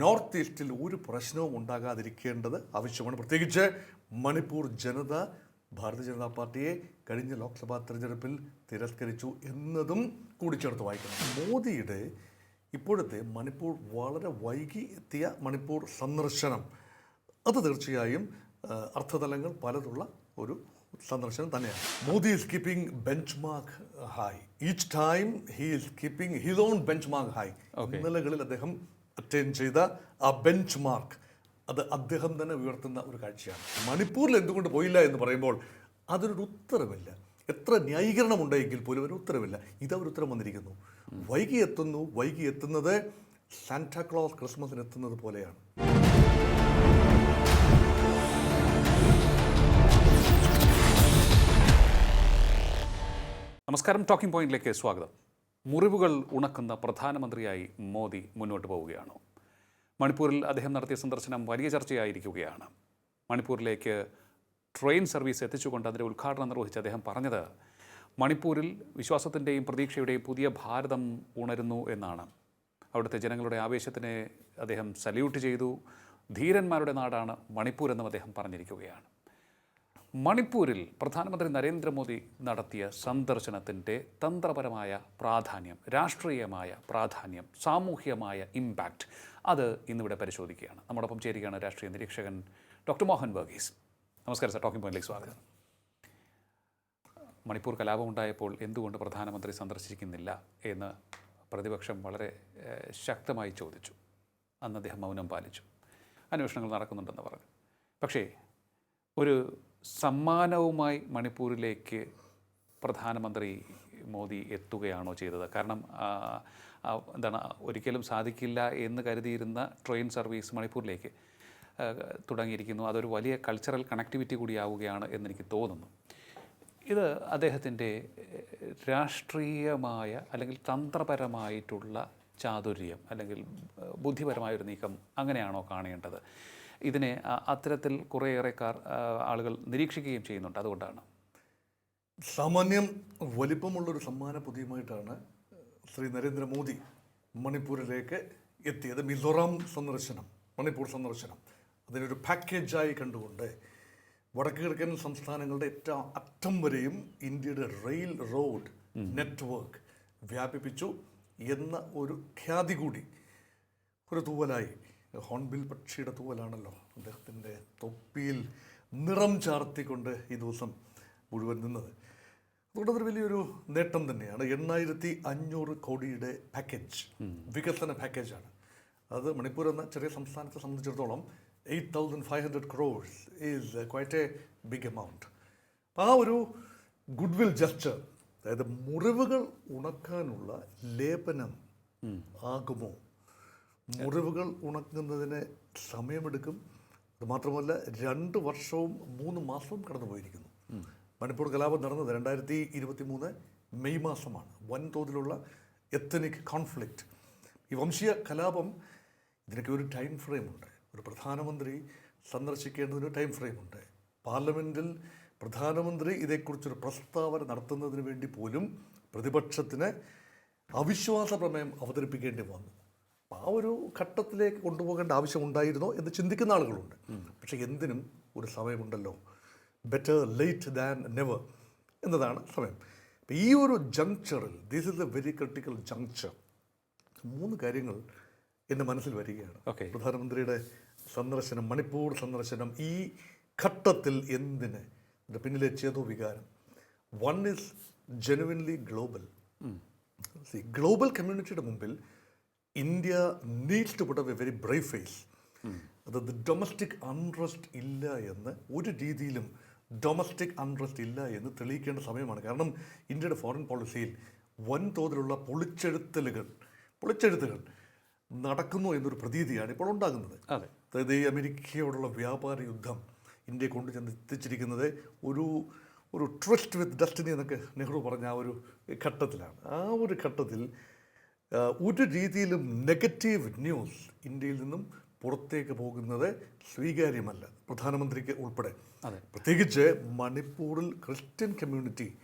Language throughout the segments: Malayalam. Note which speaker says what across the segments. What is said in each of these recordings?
Speaker 1: നോർത്ത് ഈസ്റ്റിൽ ഒരു പ്രശ്നവും ഉണ്ടാകാതിരിക്കേണ്ടത് ആവശ്യമാണ്. പ്രത്യേകിച്ച് മണിപ്പൂർ ജനത ഭാരതീയ ജനതാ പാർട്ടിയെ കഴിഞ്ഞ ലോക്സഭാ തെരഞ്ഞെടുപ്പിൽ തിരസ്കരിച്ചു എന്നതും കൂടിച്ചേർത്ത് വായിക്കണം. മോദിയുടെ ഇപ്പോഴത്തെ മണിപ്പൂർ വളരെ വൈകി എത്തിയ മണിപ്പൂർ സന്ദർശനം അത് തീർച്ചയായും അർത്ഥതലങ്ങൾ പലതുള്ള ഒരു സന്ദർശനം തന്നെയാണ്. Modi is keeping benchmark high each time he is keeping his own benchmark high ഇന്നലകളിൽ അദ്ദേഹം അറ്റൈൻ ചെയ്ത ആ ബെഞ്ച് മാർക്ക് അത് അദ്ദേഹം തന്നെ ഉയർത്തുന്ന ഒരു കാഴ്ചയാണ്. മണിപ്പൂരിൽ എന്തുകൊണ്ട് പോയില്ല എന്ന് പറയുമ്പോൾ അതിനൊരു ഉത്തരവില്ല. എത്ര ന്യായീകരണം ഉണ്ടെങ്കിൽ പോലും ഒരു ഉത്തരവില്ല. ഇതവർ ഉത്തരം വന്നിരിക്കുന്നു. വൈകി എത്തുന്നു വൈകി എത്തുന്നത് സാന്റാക്ലോസ് ക്രിസ്മസിന് എത്തുന്നത് പോലെയാണ്.
Speaker 2: നമസ്കാരം ടോക്കിംഗ് പോയിന്റിലേക്ക് സ്വാഗതം. മുറിവുകൾ ഉണക്കുന്ന പ്രധാനമന്ത്രിയായി മോദി മുന്നോട്ട് പോവുകയാണോ. മണിപ്പൂരിൽ അദ്ദേഹം നടത്തിയ സന്ദർശനം വലിയ ചർച്ചയായിരിക്കുകയാണ്. മണിപ്പൂരിലേക്ക് ട്രെയിൻ സർവീസ് എത്തിച്ചുകൊണ്ട് അതിന്റെ ഉദ്ഘാടനം നിർവഹിച്ച് അദ്ദേഹം പറഞ്ഞത് മണിപ്പൂരിൽ വിശ്വാസത്തിന്റെയും പ്രതീക്ഷയുടെയും പുതിയ ഭാരതം ഉണരുന്നു എന്നാണ്. അവിടുത്തെ ജനങ്ങളുടെ ആവേശത്തിനെ അദ്ദേഹം സല്യൂട്ട് ചെയ്തു. ധീരന്മാരുടെ നാടാണ് മണിപ്പൂർ എന്നും അദ്ദേഹം പറഞ്ഞിരിക്കുകയാണ്. മണിപ്പൂരിൽ പ്രധാനമന്ത്രി നരേന്ദ്രമോദി നടത്തിയ സന്ദർശനത്തിന്റെ തന്ത്രപരമായ പ്രാധാന്യം രാഷ്ട്രീയമായ പ്രാധാന്യം സാമൂഹ്യമായ ഇമ്പാക്റ്റ് അത് ഇന്നിവിടെ പരിശോധിക്കുകയാണ്. നമ്മോടൊപ്പം ചേരുകയാണ് രാഷ്ട്രീയ നിരീക്ഷകൻ ഡോക്ടർ മോഹൻ വർഗീസ്. നമസ്കാരം സാർ ടോക്കിംഗ് പോയിന്റിലേക്ക് സ്വാഗതം. മണിപ്പൂർ കലാപമുണ്ടായപ്പോൾ എന്തുകൊണ്ട് പ്രധാനമന്ത്രി സന്ദർശിക്കുന്നില്ല എന്ന് പ്രതിപക്ഷം വളരെ ശക്തമായി ചോദിച്ചു. അന്ന് അദ്ദേഹം മൗനം പാലിച്ചു. അന്വേഷണങ്ങൾ നടക്കുന്നുണ്ടെന്ന് പറഞ്ഞു. പക്ഷേ ഒരു സമ്മാനവുമായി മണിപ്പൂരിലേക്ക് പ്രധാനമന്ത്രി മോദി എത്തുകയാണോ ചെയ്തത്? കാരണം എന്താണ് ഒരിക്കലും സാധിക്കില്ല എന്ന് കരുതിയിരുന്ന ട്രെയിൻ സർവീസ് മണിപ്പൂരിലേക്ക് തുടങ്ങിയിരിക്കുന്നു. അതൊരു വലിയ കൾച്ചറൽ കണക്ടിവിറ്റി കൂടിയാവുകയാണ് എന്നെനിക്ക് തോന്നുന്നു. ഇത് അദ്ദേഹത്തിന്റെ രാഷ്ട്രീയമായ അല്ലെങ്കിൽ തന്ത്രപരമായിട്ടുള്ള ചാതുര്യം അല്ലെങ്കിൽ ബുദ്ധിപരമായൊരു നീക്കം അങ്ങനെയാണോ കാണേണ്ടത്? ഇതിനെ അത്തരത്തിൽ കുറേയേറെക്കാർ ആളുകൾ നിരീക്ഷിക്കുകയും ചെയ്യുന്നുണ്ട്. അതുകൊണ്ടാണ്.
Speaker 1: സാമാന്യം വലിപ്പമുള്ളൊരു സമ്മാന പൊതിയുമായിട്ടാണ് ശ്രീ നരേന്ദ്രമോദി മണിപ്പൂരിലേക്ക് എത്തിയത്. മിസോറാം സന്ദർശനം മണിപ്പൂർ സന്ദർശനം. അതിനൊരു പാക്കേജായി കണ്ടുകൊണ്ട് വടക്ക് കിഴക്കൻ സംസ്ഥാനങ്ങളുടെ ഏറ്റവും അറ്റം വരെയും ഇന്ത്യയുടെ റെയിൽ റോഡ് നെറ്റ്വർക്ക് വ്യാപിപ്പിച്ചു എന്ന ഒരു ഖ്യാതി കൂടി ഒരു തൂവലായി. ഹോൺബിൽ പക്ഷിയുടെ തൂവലാണല്ലോ. അദ്ദേഹത്തിന്റെ തൊപ്പിയിൽ നിറം ചാർത്തിക്കൊണ്ട് ഈ ദിവസം മുഴുവൻ നിന്നത്. അതുകൊണ്ട് അതൊരു വലിയൊരു നേട്ടം തന്നെയാണ്. എണ്ണായിരത്തി അഞ്ഞൂറ് കോടിയുടെ പാക്കേജ് വികസന പാക്കേജാണ് അത് മണിപ്പൂർ എന്ന ചെറിയ സംസ്ഥാനത്തെ സംബന്ധിച്ചിടത്തോളം eight thousand five hundred crores is quite a big amount ആ ഒരു ഗുഡ് വിൽ ജസ്റ്റർ അതായത് മുറിവുകൾ ഉണക്കാനുള്ള ലേപനം ആകുമോ? മുറിവുകൾ ഉണക്കുന്നതിന് സമയമെടുക്കും. അത് മാത്രമല്ല രണ്ട് വർഷവും മൂന്ന് മാസവും കടന്നു പോയിരിക്കുന്നു. മണിപ്പൂർ കലാപം നടന്നത് രണ്ടായിരത്തി ഇരുപത്തി മൂന്ന് മെയ് മാസമാണ്. വൻതോതിലുള്ള എത്തനിക് കോൺഫ്ലിക്റ്റ് ഈ വംശീയ കലാപം ഇതിനൊക്കെ ഒരു ടൈം ഫ്രെയിമുണ്ട് ഒരു പ്രധാനമന്ത്രി സന്ദർശിക്കേണ്ടതിന് ടൈം ഫ്രെയിമുണ്ട് പാർലമെന്റിൽ പ്രധാനമന്ത്രി ഇതേക്കുറിച്ചൊരു പ്രസ്താവന നടത്തുന്നതിന് വേണ്ടി പോലും പ്രതിപക്ഷത്തിന് അവിശ്വാസ പ്രമേയം അവതരിപ്പിക്കേണ്ടി വന്നു. ആ ഒരു ഘട്ടത്തിലേക്ക് കൊണ്ടുപോകേണ്ട ആവശ്യമുണ്ടായിരുന്നോ എന്ന് ചിന്തിക്കുന്ന ആളുകളുണ്ട്. പക്ഷേ എന്തിനും ഒരു സമയമുണ്ടല്ലോ. ബെറ്റർ ലേറ്റ് ദാൻ നെവർ എന്നതാണ് സമയം. അപ്പം ഈ ഒരു ജങ്ക്ചറിൽ this is a very critical juncture മൂന്ന് കാര്യങ്ങൾ എന്റെ മനസ്സിൽ വരികയാണ്.
Speaker 2: ഓക്കെ
Speaker 1: പ്രധാനമന്ത്രിയുടെ സന്ദർശനം മണിപ്പൂർ സന്ദർശനം ഈ ഘട്ടത്തിൽ എന്തിന്? ഇതിന്റെ പിന്നിലെ ചേതോ വികാരം. One is genuinely global global കമ്മ്യൂണിറ്റിയുടെ മുമ്പിൽ India needs to put a very brave face അതായത് ഡൊമസ്റ്റിക് അൺട്രസ്റ്റ് ഇല്ല എന്ന് ഒരു രീതിയിലും ഡൊമസ്റ്റിക് അൺട്രസ്റ്റ് ഇല്ല എന്ന് തെളിയിക്കേണ്ട സമയമാണ്. കാരണം ഇന്ത്യയുടെ ഫോറിൻ പോളിസിയിൽ വൻതോതിലുള്ള പൊളിച്ചെഴുത്തലുകൾ പൊളിച്ചെഴുത്തുകൾ നടക്കുന്നു എന്നൊരു പ്രതീതിയാണ് ഇപ്പോൾ ഉണ്ടാകുന്നത്.
Speaker 2: അതെ.
Speaker 1: അതായത് ഈ അമേരിക്കയോടുള്ള വ്യാപാര യുദ്ധം ഇന്ത്യയെ കൊണ്ടു ചെന്ന് എത്തിച്ചിരിക്കുന്നത് ഒരു ഒരു ട്രസ്റ്റ് വിത്ത് ഡെസ്റ്റിനി എന്നൊക്കെ നെഹ്റു പറഞ്ഞ ആ ഒരു ഘട്ടത്തിലാണ്. ആ ഒരു ഘട്ടത്തിൽ ഒരു രീതിയിലും നെഗറ്റീവ് ന്യൂസ് ഇന്ത്യയിൽ നിന്നും പുറത്തേക്ക് പോകുന്നത് സ്വീകാര്യമല്ല. പ്രധാനമന്ത്രിക്ക് ഉൾപ്പെടെ.
Speaker 2: അതെ.
Speaker 1: പ്രത്യേകിച്ച് മണിപ്പൂരിൽ ക്രിസ്ത്യൻ കമ്മ്യൂണിറ്റി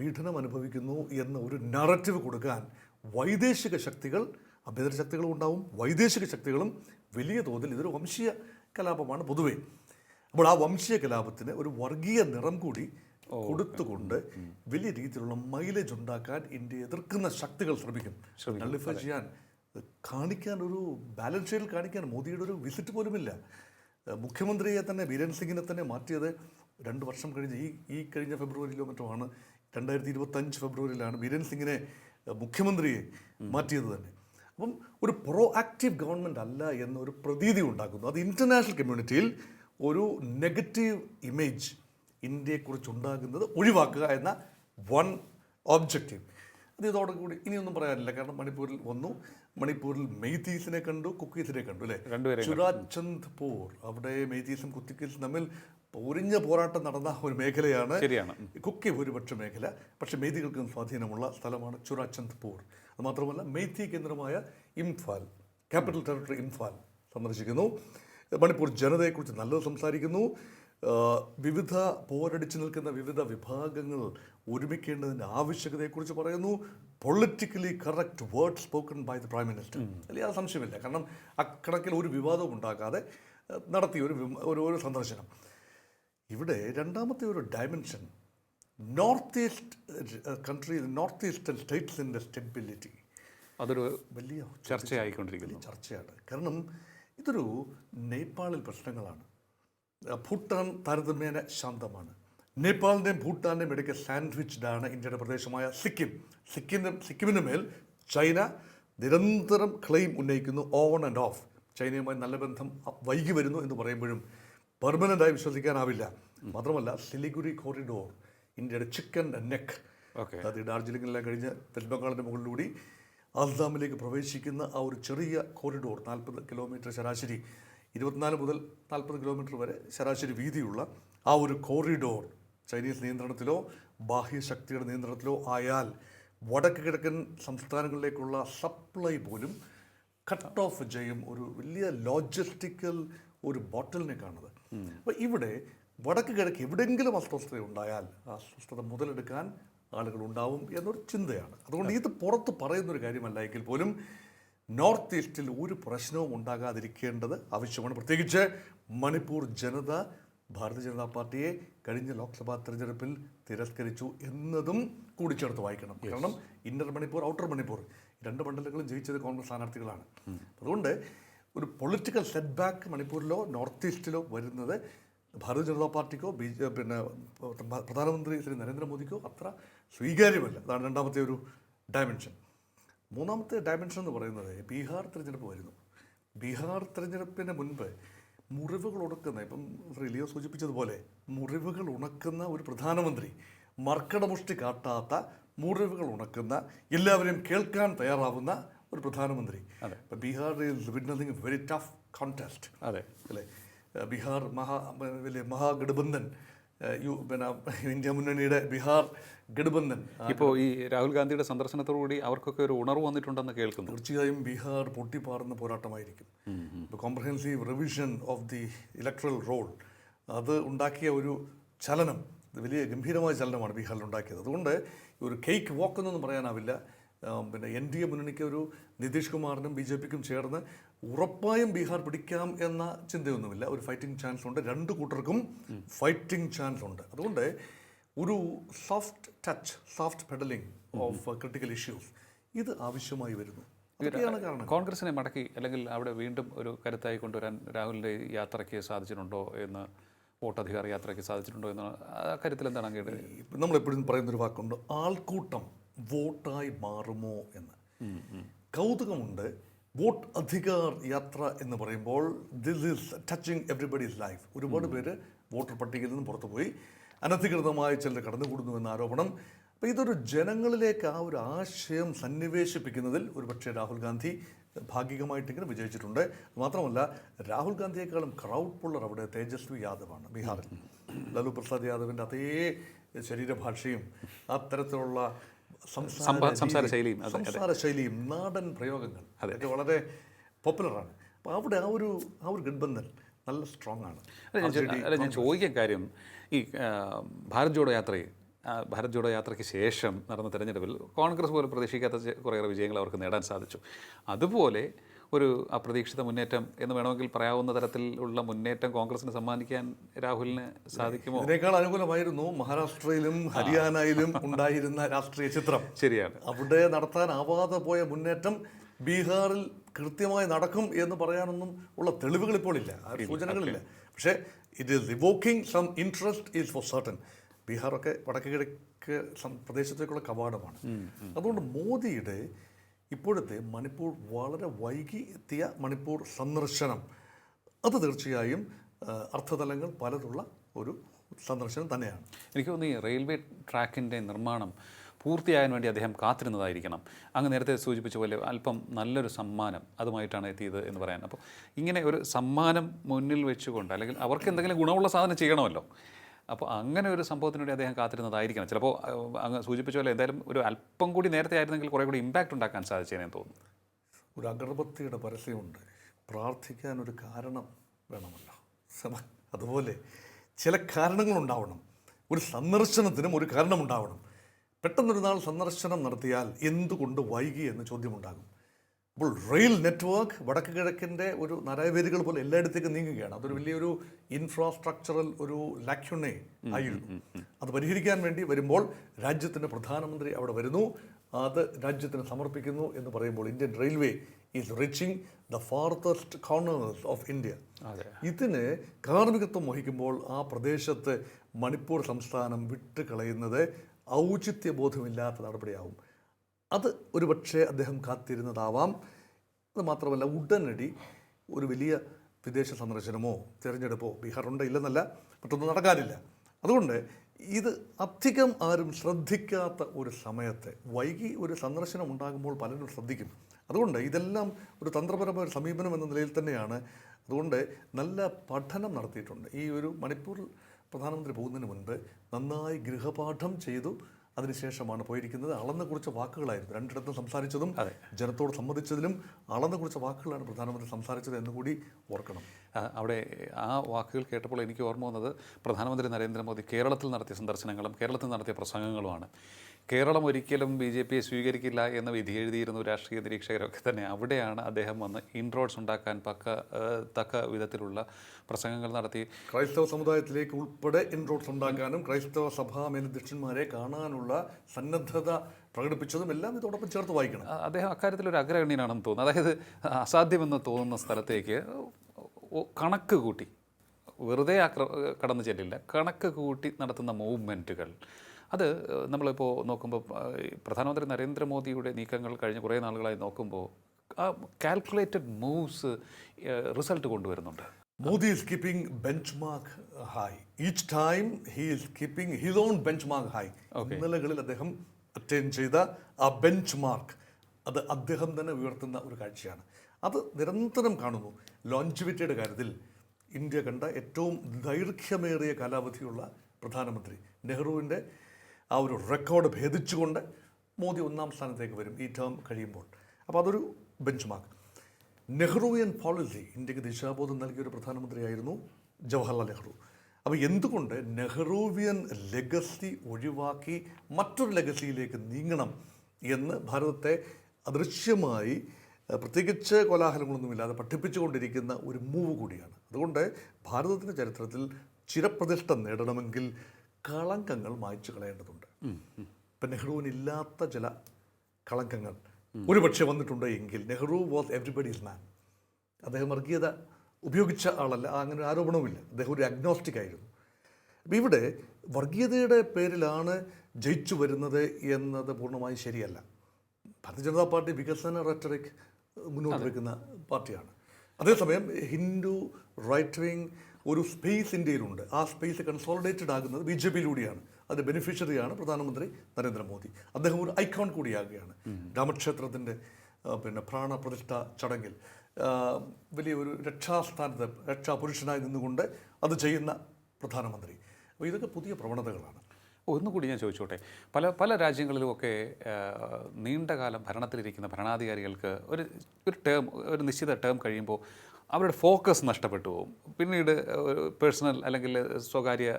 Speaker 1: പീഡനം അനുഭവിക്കുന്നു എന്ന ഒരു നറേറ്റീവ് കൊടുക്കാൻ വൈദേശിക ശക്തികൾ അഭ്യന്തര ശക്തികളും ഉണ്ടാവും. വൈദേശിക ശക്തികളും വലിയ തോതിൽ ഇതൊരു വംശീയ കലാപമാണ് പൊതുവേ. അപ്പോൾ ആ വംശീയ കലാപത്തിന് ഒരു വർഗീയ നിറം കൂടി കൊടുത്തുകൊണ്ട് വലിയ രീതിയിലുള്ള മൈലേജ് ഉണ്ടാക്കാൻ ഇന്ത്യ എതിർക്കുന്ന ശക്തികൾ ശ്രമിക്കും. നള്ളിഫൈ ചെയ്യാൻ കാണിക്കാൻ ഒരു ബാലൻസ് ഷീറ്റിൽ കാണിക്കാൻ മോദിയുടെ ഒരു വിസിറ്റ് പോലുമില്ല. മുഖ്യമന്ത്രിയെ തന്നെ ബീരൻ സിംഗിനെ തന്നെ മാറ്റിയത് രണ്ട് വർഷം കഴിഞ്ഞ് ഈ ഈ കഴിഞ്ഞ ഫെബ്രുവരിയിലോ മറ്റോ ആണ്. രണ്ടായിരത്തി ഇരുപത്തഞ്ച് ഫെബ്രുവരിയിലാണ് ബീരൻ സിംഗിനെ മുഖ്യമന്ത്രിയെ മാറ്റിയത് തന്നെ. അപ്പം ഒരു പ്രോ ആക്റ്റീവ് ഗവൺമെന്റ് അല്ല എന്നൊരു പ്രതീതി ഉണ്ടാക്കുന്നു. അത് ഇന്റർനാഷണൽ കമ്മ്യൂണിറ്റിയിൽ ഒരു നെഗറ്റീവ് ഇമേജ് ഇന്ത്യയെക്കുറിച്ച് ഉണ്ടാകുന്നത് ഒഴിവാക്കുക എന്ന വൺ ഒബ്ജക്റ്റീവ് അത് ഇതോടുകൂടി ഇനിയൊന്നും പറയാനില്ല. കാരണം മണിപ്പൂരിൽ വന്നു. മണിപ്പൂരിൽ മെയ്തീസിനെ കണ്ടു കുക്കീസിനെ കണ്ടു അല്ലേ? ചുരാചന്ദ് പൂർ. അവിടെ മെയ്തീസും കുത്തിക്കീസും തമ്മിൽ പൊരിഞ്ഞ പോരാട്ടം നടന്ന ഒരു മേഖലയാണ്.
Speaker 2: ശരിയാണ്.
Speaker 1: കുക്കി ഭൂരിപക്ഷ മേഖല. പക്ഷേ മെയ്തികൾക്കും സ്വാധീനമുള്ള സ്ഥലമാണ് ചുരാചന്ദ് പൂർ. അത് മാത്രമല്ല മെയ്തി കേന്ദ്രമായ ഇംഫാൽ ക്യാപിറ്റൽ ടെറിട്ടറി ഇംഫാൽ സന്ദർശിക്കുന്നു. മണിപ്പൂർ ജനതയെക്കുറിച്ച് നല്ലത് സംസാരിക്കുന്നു. വിവിധ പോരടിച്ചു നിൽക്കുന്ന വിവിധ വിഭാഗങ്ങൾ ഒരുമിക്കേണ്ടതിന്റെ ആവശ്യകതയെക്കുറിച്ച് പറയുന്നു. Politically correct word spoken by the prime minister അല്ലെങ്കിൽ അത് സംശയമില്ല. കാരണം അക്കണക്കിൽ ഒരു വിവാദവും ഉണ്ടാക്കാതെ നടത്തിയ ഒരു ഒരു ഒരു സന്ദർശനം. ഇവിടെ രണ്ടാമത്തെ ഒരു dimension north east country north eastern സ്റ്റേറ്റ്സിന്റെ stability
Speaker 2: അതൊരു
Speaker 1: വലിയ
Speaker 2: ചർച്ചയായിക്കൊണ്ടിരിക്കുന്നു.
Speaker 1: ചർച്ചയാണ്. കാരണം ഇതൊരു നേപ്പാളിൽ പ്രശ്നങ്ങളാണ്. ഭൂട്ടാൻ താരതമ്യേന ശാന്തമാണ്. നേപ്പാളിന്റെയും ഭൂട്ടാന്റെയും ഇടയ്ക്ക് സാൻഡ്വിച്ച്ഡാണ് ഇന്ത്യയുടെ പ്രദേശമായ സിക്കിം. സിക്കിന്റെ സിക്കിമിന് മേൽ ചൈന നിരന്തരം ക്ലെയിം ഉന്നയിക്കുന്നു ഓൺ ആൻഡ് ഓഫ്. ചൈനയുമായി നല്ല ബന്ധം വൈകി വരുന്നു എന്ന് പറയുമ്പോഴും പെർമനന്റായി വിശ്വസിക്കാനാവില്ല. മാത്രമല്ല സിലിഗുരി കോറിഡോർ ഇന്ത്യയുടെ ചിക്കൻ നെക്ക്
Speaker 2: അതായത്
Speaker 1: അത് ഡാർജിലിംഗിലെല്ലാം കഴിഞ്ഞ് തെൽബംഗാളിന്റെ ബംഗാളിന്റെ മുകളിലൂടി ആസാമിലേക്ക് പ്രവേശിക്കുന്ന ആ ഒരു ചെറിയ കോറിഡോർ നാൽപ്പത് കിലോമീറ്റർ ശരാശരി ഇരുപത്തിനാല് മുതൽ നാൽപ്പത് കിലോമീറ്റർ വരെ ശരാശരി വീതിയുള്ള ആ ഒരു കോറിഡോർ ചൈനീസ് നിയന്ത്രണത്തിലോ ബാഹ്യ ശക്തിയുടെ നിയന്ത്രണത്തിലോ ആയാൽ വടക്ക് കിഴക്കൻ സംസ്ഥാനങ്ങളിലേക്കുള്ള സപ്ലൈ പോലും കട്ട് ഓഫ് ചെയ്യും ഒരു വലിയ ലോജിസ്റ്റിക്കൽ ഒരു ബോട്ടിലിനെക്കാണത് അപ്പോൾ ഇവിടെ വടക്ക് കിഴക്ക് എവിടെയെങ്കിലും അസ്വസ്ഥത ഉണ്ടായാൽ ആ അസ്വസ്ഥത മുതലെടുക്കാൻ ആളുകൾ ഉണ്ടാവും എന്നൊരു ചിന്തയാണ്. അതുകൊണ്ട് ഇത് പുറത്ത് പറയുന്നൊരു കാര്യമല്ല എങ്കിൽ പോലും നോർത്ത് ഈസ്റ്റിൽ ഒരു പ്രശ്നവും ഉണ്ടാകാതിരിക്കേണ്ടത് ആവശ്യമാണ്. പ്രത്യേകിച്ച് മണിപ്പൂർ ജനത ഭാരതീയ ജനതാ പാർട്ടിയെ കഴിഞ്ഞ ലോക്സഭാ തെരഞ്ഞെടുപ്പിൽ തിരസ്കരിച്ചു എന്നതും കൂടി ചേർത്ത് വായിക്കണം. കാരണം ഇന്നർ മണിപ്പൂർ ഔട്ടർ മണിപ്പൂർ രണ്ട് മണ്ഡലങ്ങളും ജയിച്ചത് കോൺഗ്രസ് സ്ഥാനാർത്ഥികളാണ്. അതുകൊണ്ട് ഒരു പൊളിറ്റിക്കൽ സെറ്റ് ബാക്ക് മണിപ്പൂരിലോ നോർത്ത് ഈസ്റ്റിലോ വരുന്നത് ഭാരതീയ ജനതാ പാർട്ടിക്കോ ബി ജെ പിന്നെ പ്രധാനമന്ത്രി ശ്രീ നരേന്ദ്രമോദിക്കോ അത്ര സ്വീകാര്യമല്ല. അതാണ് രണ്ടാമത്തെ ഒരു ഡയമെൻഷൻ മൂന്നാമത്തെ ഡയമെൻഷൻ എന്ന് പറയുന്നത് ബീഹാർ തിരഞ്ഞെടുപ്പ് വരുന്നു. ബീഹാർ തിരഞ്ഞെടുപ്പിന് മുൻപ് മുറിവുകൾ ഉണക്കുന്ന ഇപ്പം ശ്രീ ലിയോ സൂചിപ്പിച്ചതുപോലെ മുറിവുകൾ ഉണക്കുന്ന ഒരു പ്രധാനമന്ത്രി മർക്കടമുഷ്ടി കാട്ടാത്ത മുറിവുകൾ ഉണക്കുന്ന എല്ലാവരെയും കേൾക്കാൻ തയ്യാറാവുന്ന ഒരു പ്രധാനമന്ത്രി. അതെ. ഇപ്പം Bihar is witnessing very tough contest.
Speaker 2: അതെ.
Speaker 1: അല്ലേ? ബീഹാർ മഹാ വലിയ മഹാഗഠബന്ധൻ ഏഹ് യു പിന്നെ ഇന്ത്യ മുന്നണിയുടെ ബീഹാർ ഗഡ്ബന്ധൻ.
Speaker 2: ഇപ്പോൾ ഈ രാഹുൽ ഗാന്ധിയുടെ സന്ദർശനത്തോടുകൂടി അവർക്കൊക്കെ ഒരു ഉണർവ് വന്നിട്ടുണ്ടെന്ന് കേൾക്കുന്നു.
Speaker 1: തീർച്ചയായും ബീഹാർ പൊട്ടിപ്പാറുന്ന പോരാട്ടമായിരിക്കും. ഇപ്പോൾ comprehensive revision of the electoral roll അത് ഉണ്ടാക്കിയ ഒരു ചലനം വലിയ ഗംഭീരമായ ചലനമാണ് ബീഹാറിൽ ഉണ്ടാക്കിയത്. അതുകൊണ്ട് ഒരു കേക്ക് വാക്ക് എന്നൊന്നും പറയാനാവില്ല. പിന്നെ എൻ ഡി എ മുന്നണിക്ക് ഒരു നിതീഷ് കുമാറിനും ബി ജെ പിക്കും ചേർന്ന് ഉറപ്പായും ബീഹാർ പിടിക്കാം എന്ന ചിന്തയൊന്നുമില്ല. ഒരു ഫൈറ്റിംഗ് ചാൻസ് ഉണ്ട്. രണ്ട് കൂട്ടർക്കും ഫൈറ്റിംഗ് ചാൻസ് ഉണ്ട്. അതുകൊണ്ട് ഒരു soft touch soft pedaling of critical issues ഇത് ആവശ്യമായി വരുന്നു.
Speaker 2: കോൺഗ്രസിനെ മടക്കി അല്ലെങ്കിൽ അവിടെ വീണ്ടും ഒരു കരുത്തായി കൊണ്ടുവരാൻ രാഹുലിന്റെ യാത്രയ്ക്ക് സാധിച്ചിട്ടുണ്ടോ എന്ന് വോട്ടധികാര യാത്രയ്ക്ക് സാധിച്ചിട്ടുണ്ടോ എന്ന് ആ കാര്യത്തിൽ എന്താണ് അങ്ങയുടെ
Speaker 1: ഇപ്പം നമ്മളെപ്പോഴും പറയുന്നൊരു വാക്കുണ്ട് ആൾക്കൂട്ടം വോട്ടായി മാറുമോ എന്ന്. കൗതുകമുണ്ട് വോട്ട് അധികാർ യാത്ര എന്ന് പറയുമ്പോൾ this is touching everybody's life ഒരുപാട് പേര് വോട്ടർ പട്ടികയിൽ നിന്ന് പുറത്തുപോയി അനധികൃതമായി ചിലർ കടന്നുകൂടുന്നു എന്ന ആരോപണം. അപ്പോൾ ഇതൊരു ജനങ്ങളിലേക്ക് ആ ഒരു ആശയം സന്നിവേശിപ്പിക്കുന്നതിൽ ഒരുപക്ഷെ രാഹുൽ ഗാന്ധി ഭാഗികമായിട്ടെങ്കിലും വിജയിച്ചിട്ടുണ്ട്. മാത്രമല്ല രാഹുൽ ഗാന്ധിയെക്കാളും ക്രൗഡ് പുള്ളർ അവിടെ തേജസ്വി യാദവാണ് ബീഹാറിൽ. ലാലു പ്രസാദ് യാദവിന്റെ അതേ ശരീരഭാഷയും അത്തരത്തിലുള്ള
Speaker 2: സംസാര ശൈലിയും.
Speaker 1: സംസാര ശൈലിയും നാടൻ പ്രയോഗങ്ങൾ അതൊക്കെ വളരെ പോപ്പുലറാണ് അപ്പോൾ അവിടെ ആ ഒരു ആ ഒരു ഗഡ്ബന്ധൻ നല്ല സ്ട്രോങ് ആണ്.
Speaker 2: അല്ല ഞാൻ ചോദിക്കാൻ കാര്യം ഈ ഭാരത് ജോഡോ യാത്രയെ ഭാരത് ജോഡോ യാത്രയ്ക്ക് ശേഷം നടന്ന തെരഞ്ഞെടുപ്പിൽ കോൺഗ്രസ് പോലും പ്രതീക്ഷിക്കാത്ത കുറേയേറെ വിജയങ്ങൾ അവർക്ക് നേടാൻ സാധിച്ചു. അതുപോലെ ഒരു അപ്രതീക്ഷിത മുന്നേറ്റം എന്ന് വേണമെങ്കിൽ പറയാവുന്ന തരത്തിലുള്ള മുന്നേറ്റം കോൺഗ്രസിന് സമ്മാനിക്കാൻ രാഹുലിന് സാധിക്കുമോ?
Speaker 1: ഇതിനേക്കാൾ അനുകൂലമായിരുന്നു മഹാരാഷ്ട്രയിലും ഹരിയാനയിലും ഉണ്ടായിരുന്ന രാഷ്ട്രീയ ചിത്രം.
Speaker 2: ശരിയാണ്.
Speaker 1: അവിടെ നടത്താനാവാതെ പോയ മുന്നേറ്റം ബീഹാറിൽ കൃത്യമായി നടക്കും എന്ന് പറയാനൊന്നും ഉള്ള തെളിവുകൾ ഇപ്പോൾ ഇല്ല. സൂചനകളില്ല. പക്ഷേ it is revoking some interest is for certain ബീഹാറൊക്കെ വടക്ക് കിഴക്ക് പ്രദേശത്തേക്കുള്ള കവാടമാണ്. അതുകൊണ്ട് മോദിയുടെ ഇപ്പോഴത്തെ മണിപ്പൂർ വളരെ വൈകി എത്തിയ മണിപ്പൂർ സന്ദർശനം. അത് തീർച്ചയായും അർത്ഥതലങ്ങൾ പലതുള്ള ഒരു സന്ദർശനം തന്നെയാണ്.
Speaker 2: എനിക്ക് തോന്നുന്നു ഈ റെയിൽവേ ട്രാക്കിന്റെ നിർമ്മാണം പൂർത്തിയാകാൻ വേണ്ടി അദ്ദേഹം കാത്തിരുന്നതായിരിക്കണം. അങ്ങ് നേരത്തെ സൂചിപ്പിച്ച പോലെ അല്പം നല്ലൊരു സമ്മാനം അതുമായിട്ടാണ് എത്തിയത് എന്ന് പറയാൻ. അപ്പോൾ ഇങ്ങനെ ഒരു സമ്മാനം മുന്നിൽ വെച്ചുകൊണ്ട് അല്ലെങ്കിൽ അവർക്ക് എന്തെങ്കിലും ഗുണമുള്ള സാധനം ചെയ്യണമല്ലോ. അപ്പോൾ അങ്ങനെ ഒരു സംഭവത്തിന് വേണ്ടി അദ്ദേഹം കാത്തിരുന്നതായിരിക്കണം. ചിലപ്പോൾ അങ്ങ് സൂചിപ്പിച്ച പോലെ എന്തായാലും ഒരു അല്പം കൂടി നേരത്തെ ആയിരുന്നെങ്കിൽ കുറേ കൂടി ഇമ്പാക്റ്റ് ഉണ്ടാക്കാൻ സാധിച്ചേനെ തോന്നുന്നു.
Speaker 1: ഒരു അഗർബത്തിയുടെ പരസ്യമുണ്ട്. പ്രാർത്ഥിക്കാൻ ഒരു കാരണം വേണമല്ലോ. അതുപോലെ ചില കാരണങ്ങളുണ്ടാവണം. ഒരു സന്ദർശനത്തിനും ഒരു കാരണമുണ്ടാവണം. പെട്ടെന്നൊരു നാൾ സന്ദർശനം നടത്തിയാൽ എന്തുകൊണ്ട് വൈകി എന്ന ചോദ്യമുണ്ടാകും. അപ്പോൾ റെയിൽ നെറ്റ്വർക്ക് വടക്ക് കിഴക്കിന്റെ ഒരു നരവേദികൾ പോലെ എല്ലായിടത്തേക്കും നീങ്ങുകയാണ്. അതൊരു വലിയൊരു ഇൻഫ്രാസ്ട്രക്ചറൽ ഒരു ലാക്യുണേ ആയിരുന്നു. അത് പരിഹരിക്കാൻ വേണ്ടി വരുമ്പോൾ രാജ്യത്തിന്റെ പ്രധാനമന്ത്രി അവിടെ വരുന്നു. അത് രാജ്യത്തിന് സമർപ്പിക്കുന്നു എന്ന് പറയുമ്പോൾ Indian railway is reaching the farthest corners of India ഇതിന് കാർമ്മികത്വം വഹിക്കുമ്പോൾ ആ പ്രദേശത്ത് മണിപ്പൂർ സംസ്ഥാനം വിട്ടുകളയുന്നത് ഔചിത്യബോധമില്ലാത്ത നടപടിയാവും. അത് ഒരുപക്ഷെ അദ്ദേഹം കാത്തിരുന്നതാവാം. അത് മാത്രമല്ല ഉടനടി ഒരു വലിയ വിദേശ സന്ദർശനമോ തിരഞ്ഞെടുപ്പോ ബീഹാറുണ്ട് ഇല്ലെന്നല്ല മറ്റൊന്നും നടക്കാനില്ല അതുകൊണ്ട് ഇത് അധികം ആരും ശ്രദ്ധിക്കാത്ത ഒരു സമയത്തെ വൈകി ഒരു സന്ദർശനം ഉണ്ടാകുമ്പോൾ പലരും ശ്രദ്ധിക്കും. അതുകൊണ്ട് ഇതെല്ലാം ഒരു തന്ത്രപരമായ ഒരു സമീപനം എന്ന നിലയിൽ തന്നെയാണ്. അതുകൊണ്ട് നല്ല പഠനം നടത്തിയിട്ടുണ്ട്. ഈ ഒരു മണിപ്പൂർ പ്രധാനമന്ത്രി പോകുന്നതിന് മുൻപ് നന്നായി ഗൃഹപാഠം ചെയ്തു. അതിനുശേഷമാണ് പോയിരിക്കുന്നത്. അളന്ന് കുറിച്ച വാക്കുകളായിരുന്നു. രണ്ടിടത്തും സംസാരിച്ചതും ജനത്തോട് സംബന്ധിച്ചതിലും അളന്ന് കുറിച്ച വാക്കുകളാണ് പ്രധാനമന്ത്രി സംസാരിച്ചത് എന്നുകൂടി ഓർക്കണം.
Speaker 2: അവിടെ ആ വാക്കുകൾ കേട്ടപ്പോൾ എനിക്ക് ഓർമ്മ വന്നത് പ്രധാനമന്ത്രി നരേന്ദ്രമോദി കേരളത്തിൽ നടത്തിയ സന്ദർശനങ്ങളും കേരളത്തിൽ നടത്തിയ പ്രസംഗങ്ങളുമാണ്. കേരളം ഒരിക്കലും ബി ജെ പിയെ സ്വീകരിക്കില്ല എന്ന് വിധി എഴുതിയിരുന്നു രാഷ്ട്രീയ നിരീക്ഷകരൊക്കെ തന്നെ. അവിടെയാണ് അദ്ദേഹം വന്ന് ഇൻട്രോഡ്സ് ഉണ്ടാക്കാൻ പക്ക തക്ക വിധത്തിലുള്ള പ്രസംഗങ്ങൾ നടത്തി.
Speaker 1: ക്രൈസ്തവ സമുദായത്തിലേക്ക് ഉൾപ്പെടെ ഇൻട്രോഡ്സ് ഉണ്ടാക്കാനും ക്രൈസ്തവ സഭാ മേലധ്യക്ഷന്മാരെ കാണാനുള്ള സന്നദ്ധത പ്രകടിപ്പിച്ചതും എല്ലാം ഇതോടൊപ്പം ചേർത്ത് വായിക്കണം.
Speaker 2: അദ്ദേഹം അക്കാര്യത്തിൽ ഒരു അഗ്രഗണ്യനാണെന്ന് തോന്നുന്നു. അതായത് അസാധ്യമെന്ന് തോന്നുന്ന സ്ഥലത്തേക്ക് കണക്ക് കൂട്ടി. വെറുതെ ആക്ര കടന്നു ചെല്ലില്ല. കണക്ക് കൂട്ടി നടത്തുന്ന മൂവ്മെന്റുകൾ അത് നമ്മളിപ്പോൾ നോക്കുമ്പോൾ പ്രധാനമന്ത്രി നരേന്ദ്രമോദിയുടെ നീക്കങ്ങൾ കഴിഞ്ഞ കുറേ നാളുകളായി നോക്കുമ്പോൾ ആ കാൽക്കുലേറ്റഡ് മൂവ്സ് റിസൾട്ട് കൊണ്ടുവരുന്നുണ്ട്.
Speaker 1: Modi is keeping bench mark high each time he is keeping his own bench mark high ഇന്നലകളിൽ അദ്ദേഹം അറ്റൈൻ ചെയ്ത ആ ബെഞ്ച് മാർക്ക് അത് അദ്ദേഹം തന്നെ ഉയർത്തുന്ന ഒരു കാഴ്ചയാണ്. അത് നിരന്തരം കാണുന്നു. ലോഞ്ചിവിറ്റിയുടെ കാര്യത്തിൽ ഇന്ത്യ കണ്ട ഏറ്റവും ദൈർഘ്യമേറിയ കാലാവധിയുള്ള പ്രധാനമന്ത്രി നെഹ്റുവിന്റെ ആ ഒരു റെക്കോർഡ് ഭേദിച്ചുകൊണ്ട് മോദി ഒന്നാം സ്ഥാനത്തേക്ക് വരും. ഈ ടേം കഴിയുമ്പോൾ. അപ്പോൾ അതൊരു ബെഞ്ച് മാർക്ക് നെഹ്റുവിയൻ പോളിസി ഇന്ത്യയ്ക്ക് ദിശാബോധം നൽകിയ ഒരു പ്രധാനമന്ത്രിയായിരുന്നു ജവഹർലാൽ നെഹ്റു. അപ്പോൾ എന്തുകൊണ്ട് നെഹ്റുവിയൻ ലെഗസി ഒഴിവാക്കി മറ്റൊരു ലെഗസിയിലേക്ക് നീങ്ങണം എന്ന് ഭാരതത്തെ അദൃശ്യമായി പ്രത്യേകിച്ച് കോലാഹലങ്ങളൊന്നുമില്ലാതെ പഠിപ്പിച്ചുകൊണ്ടിരിക്കുന്ന ഒരു മൂവ് കൂടിയാണ്. അതുകൊണ്ട് ഭാരതത്തിന്റെ ചരിത്രത്തിൽ ചിരപ്രതിഷ്ഠ നേടണമെങ്കിൽ കളങ്കങ്ങൾ മായ്ച്ചു കളയേണ്ടതുണ്ട്. ഇപ്പം നെഹ്റുവിനില്ലാത്ത ചില കളങ്കങ്ങൾ. ഒരുപക്ഷെ വന്നിട്ടുണ്ട് എങ്കിൽ നെഹ്റു വാസ് എവറിബഡീസ് മാൻ അദ്ദേഹം വർഗീയത ഉപയോഗിച്ച ആളല്ല അങ്ങനെ ഒരു ആരോപണവുമില്ല. അദ്ദേഹം ഒരു അഗ്നോസ്റ്റിക് ആയിരുന്നു. അപ്പോൾ ഇവിടെ വർഗീയതയുടെ പേരിലാണ് ജയിച്ചു വരുന്നത് എന്നത് പൂർണമായും ശരിയല്ല. ഭാരതീയ ജനതാ പാർട്ടി വികസന റെറ്ററിക് മുന്നോട്ട് വയ്ക്കുന്ന പാർട്ടിയാണ്. അതേസമയം ഹിന്ദു റൈറ്റ് വിങ് ഒരു സ്പേസ് ഇന്ത്യയിലുണ്ട് ആ സ്പേസ് കൺസോളിഡേറ്റഡ് ആകുന്നത് ബി ജെ പിയിലൂടെയാണ് അത് ബെനിഫിഷ്യറിയാണ് പ്രധാനമന്ത്രി നരേന്ദ്രമോദി. അദ്ദേഹം ഒരു ഐക്കോൺ കൂടിയാകുകയാണ്. രാമക്ഷേത്രത്തിന്റെ പിന്നെ പ്രാണപ്രതിഷ്ഠ ചടങ്ങിൽ. വലിയൊരു രക്ഷാസ്ഥാനത്ത് രക്ഷാപുരുഷനായി നിന്നുകൊണ്ട് അത് ചെയ്യുന്ന പ്രധാനമന്ത്രി. അപ്പോൾ ഇതൊക്കെ പുതിയ പ്രവണതകളാണ്.
Speaker 2: ഒന്നുകൂടി ഞാൻ ചോദിച്ചോട്ടെ. പല പല രാജ്യങ്ങളിലുമൊക്കെ നീണ്ടകാലം നീണ്ട കാലം ഭരണത്തിലിരിക്കുന്ന ഭരണാധികാരികൾക്ക് ഒരു ഒരു ടേം ഒരു നിശ്ചിത ടേം കഴിയുമ്പോൾ അവരുടെ ഫോക്കസ് നഷ്ടപ്പെട്ടു പോകും പിന്നീട് പേഴ്സണൽ അല്ലെങ്കിൽ സ്വകാര്യ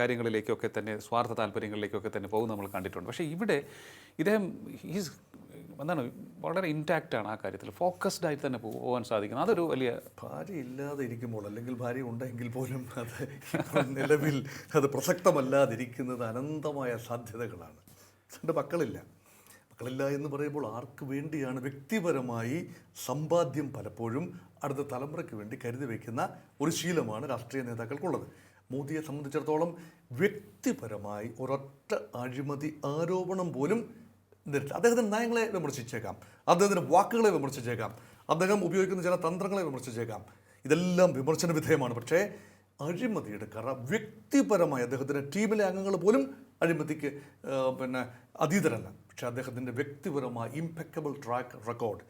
Speaker 2: കാര്യങ്ങളിലേക്കൊക്കെ തന്നെ സ്വാർത്ഥ താല്പര്യങ്ങളിലേക്കൊക്കെ തന്നെ പോകും നമ്മൾ കണ്ടിട്ടുണ്ട്. പക്ഷേ ഇവിടെ ഇദ്ദേഹം ഈസ് എന്താണ് വളരെ ഇൻടാക്റ്റ് ആണ് ആ കാര്യത്തിൽ. ഫോക്കസ്ഡ് ആയിട്ട് തന്നെ പോകാൻ സാധിക്കുന്നു. അതൊരു വലിയ
Speaker 1: ഭാര്യ ഇല്ലാതെ ഇരിക്കുമ്പോൾ അല്ലെങ്കിൽ ഭാര്യ ഉണ്ടെങ്കിൽ പോലും അത് നിലവിൽ അത് പ്രസക്തമല്ലാതിരിക്കുന്നത് അനന്തമായ സാധ്യതകളാണ്. രണ്ട് മക്കളില്ല. മക്കളില്ല എന്ന് പറയുമ്പോൾ ആർക്ക് വേണ്ടിയാണ് വ്യക്തിപരമായി സമ്പാദ്യം പലപ്പോഴും അടുത്ത തലമുറയ്ക്ക് വേണ്ടി കരുതി വയ്ക്കുന്ന ഒരു ശീലമാണ് രാഷ്ട്രീയ നേതാക്കൾക്കുള്ളത്. മോദിയെ സംബന്ധിച്ചിടത്തോളം വ്യക്തിപരമായി ഒരൊറ്റ അഴിമതി ആരോപണം പോലും നേരിട്ട് അദ്ദേഹത്തിന്റെ നയങ്ങളെ വിമർശിച്ചേക്കാം. അദ്ദേഹത്തിന്റെ വാക്കുകളെ വിമർശിച്ചേക്കാം. അദ്ദേഹം ഉപയോഗിക്കുന്ന ചില തന്ത്രങ്ങളെ വിമർശിച്ചേക്കാം. ഇതെല്ലാം വിമർശന വിധേയമാണ്. പക്ഷേ അഴിമതിയുടെ കറ വ്യക്തിപരമായി അദ്ദേഹത്തിന്റെ ടീമിലെ അംഗങ്ങൾ പോലും അഴിമതിക്ക് പിന്നെ അതീതരല്ല. പക്ഷേ അദ്ദേഹത്തിന്റെ വ്യക്തിപരമായ ഇംപെക്കബിൾ ട്രാക്ക് റെക്കോർഡ്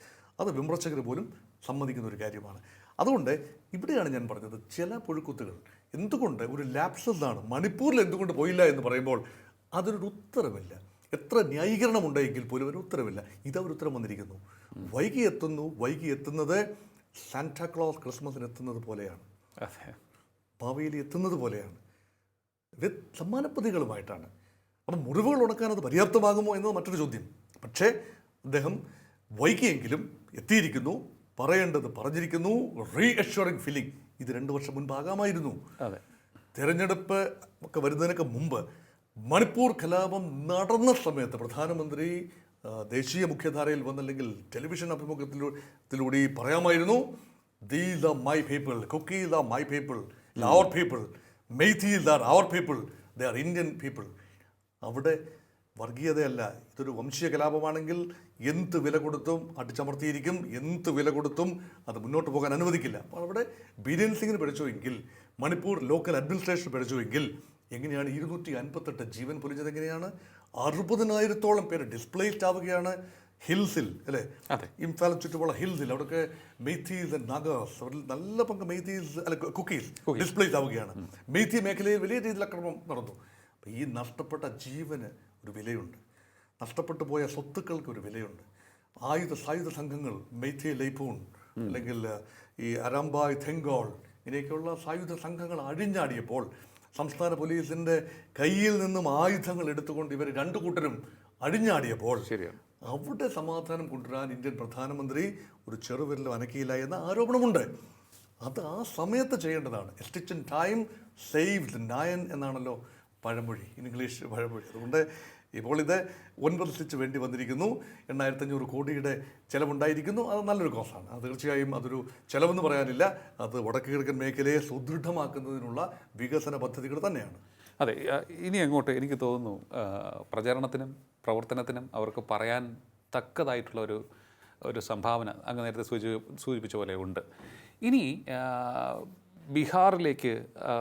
Speaker 1: അത് വിമർശകർ പോലും സമ്മതിക്കുന്ന ഒരു കാര്യമാണ്. അതുകൊണ്ട് ഇവിടെയാണ് ഞാൻ പറഞ്ഞത് ചില പുഴുക്കുത്തുകൾ എന്തുകൊണ്ട് ഒരു ലാപ്സസ് ആണ് മണിപ്പൂരിൽ എന്തുകൊണ്ട് പോയില്ല എന്ന് പറയുമ്പോൾ അതിനൊരു ഉത്തരവില്ല. എത്ര ന്യായീകരണം ഉണ്ടെങ്കിൽ പോലും ഒരു ഉത്തരവില്ല. ഇതവർ ഉത്തരം വന്നിരിക്കുന്നു. വൈകി എത്തുന്നു വൈകി എത്തുന്നത് സാന്റാക്ലോസ് ക്രിസ്മസിന് എത്തുന്നത് പോലെയാണ്. ഭാവിയിൽ എത്തുന്നത് പോലെയാണ്. ഇത് സമ്മാനപ്പതികളുമായിട്ടാണ്. അപ്പം മുറിവുകൾ ഉണക്കാൻ അത് പര്യാപ്തമാകുമോ എന്നത് മറ്റൊരു ചോദ്യം. പക്ഷേ അദ്ദേഹം വൈകിയെങ്കിലും എത്തിയിരിക്കുന്നു പറയേണ്ടത് പറഞ്ഞിരിക്കുന്നു റീ അഷ്വറിങ് ഫീലിംഗ് ഇത് രണ്ട് വർഷം മുൻപാകാമായിരുന്നു
Speaker 2: അതെ.
Speaker 1: തിരഞ്ഞെടുപ്പ് ഒക്കെ വരുന്നതിനൊക്കെ മുമ്പ് മണിപ്പൂർ കലാപം നടന്ന സമയത്ത് പ്രധാനമന്ത്രി ദേശീയ മുഖ്യധാരയിൽ വന്നല്ലെങ്കിൽ ടെലിവിഷൻ അഭിമുഖത്തിലൂടെ പറയാമായിരുന്നു these are my people Kukis are my people our people Meiteis are our people they are Indian people അവിടെ വർഗീയതയല്ല. ഇതൊരു വംശീയ കലാപമാണെങ്കിൽ എന്ത് വില കൊടുത്തും അടിച്ചമർത്തിയിരിക്കും. എന്ത് വില കൊടുത്തും അത് മുന്നോട്ട് പോകാൻ അനുവദിക്കില്ല. അപ്പോൾ അവിടെ ബിരേൻ സിംഗിന് പിടിച്ചുവെങ്കിൽ മണിപ്പൂർ ലോക്കൽ അഡ്മിനിസ്ട്രേഷൻ പിടിച്ചുവെങ്കിൽ എങ്ങനെയാണ് ഇരുന്നൂറ്റി അൻപത്തെട്ട് ജീവൻ പൊലിഞ്ഞത് എങ്ങനെയാണ്? അറുപതിനായിരത്തോളം പേര് ഡിസ്പ്ലേസ്ഡ് ആവുകയാണ് ഹിൽസിൽ അല്ലേ. ഇംഫാലിന് ചുറ്റുമുള്ള ഹിൽസിൽ. അവിടെയൊക്കെ മെയ്തീസ് നാഗാസ് അവരിൽ നല്ല പങ്ക് മെയ്തീസ് അല്ല കുക്കീസ് ഡിസ്പ്ലേസ് ആവുകയാണ്. മെയ്തി മേഖലയിൽ വലിയ രീതിയിൽ അക്രമം നടന്നു. അപ്പോൾ ഈ നഷ്ടപ്പെട്ട ജീവന് ഒരു വിലയുണ്ട്. നഷ്ടപ്പെട്ടു പോയ സ്വത്തുക്കൾക്ക് ഒരു വിലയുണ്ട്. ആയുധ സായുധ സംഘങ്ങൾ മെയ്ത്തി ലൈപ്പൂൺ അല്ലെങ്കിൽ ഈ അരാംബായ് തെങ്കോൾ ഇങ്ങനെയൊക്കെയുള്ള സായുധ സംഘങ്ങൾ അഴിഞ്ഞാടിയപ്പോൾ സംസ്ഥാന പോലീസിന്റെ കയ്യിൽ നിന്നും ആയുധങ്ങൾ എടുത്തുകൊണ്ട് ഇവർ രണ്ടു കൂട്ടരും അഴിഞ്ഞാടിയപ്പോൾ
Speaker 2: ശരിയാണ്.
Speaker 1: അവിടെ സമാധാനം കൊണ്ടുവരാൻ ഇന്ത്യൻ പ്രധാനമന്ത്രി ഒരു ചെറുവിരലും അനക്കിയില്ല എന്ന ആരോപണമുണ്ട്. അത് ആ സമയത്ത് ചെയ്യേണ്ടതാണ്. എസ്റ്റിച്ചൻ ടൈം സേവ് നയൻ എന്നാണല്ലോ പഴമൊഴി ഇംഗ്ലീഷ് പഴമൊഴി. അതുകൊണ്ട് ഇപ്പോൾ ഇത് ഒൻപത് സ്റ്റിച്ച് വേണ്ടി വന്നിരിക്കുന്നു. എണ്ണായിരത്തഞ്ഞൂറ് കോടിയുടെ ചിലവുണ്ടായിരിക്കുന്നു. അത് നല്ലൊരു കോസാണ് അത് തീർച്ചയായും അതൊരു ചിലവെന്ന് പറയാനില്ല. അത് വടക്ക് കിഴക്കൻ മേഖലയെ സുദൃഢമാക്കുന്നതിനുള്ള വികസന പദ്ധതികൾ തന്നെയാണ്.
Speaker 2: അതെ ഇനി അങ്ങോട്ട് എനിക്ക് തോന്നുന്നു പ്രചരണത്തിനും പ്രവർത്തനത്തിനും അവർക്ക് പറയാൻ തക്കതായിട്ടുള്ള ഒരു ഒരു സംഭാവന അങ്ങ് നേരത്തെ സൂചി സൂചിപ്പിച്ച പോലെ ഉണ്ട്. ഇനി ബീഹാറിലേക്ക്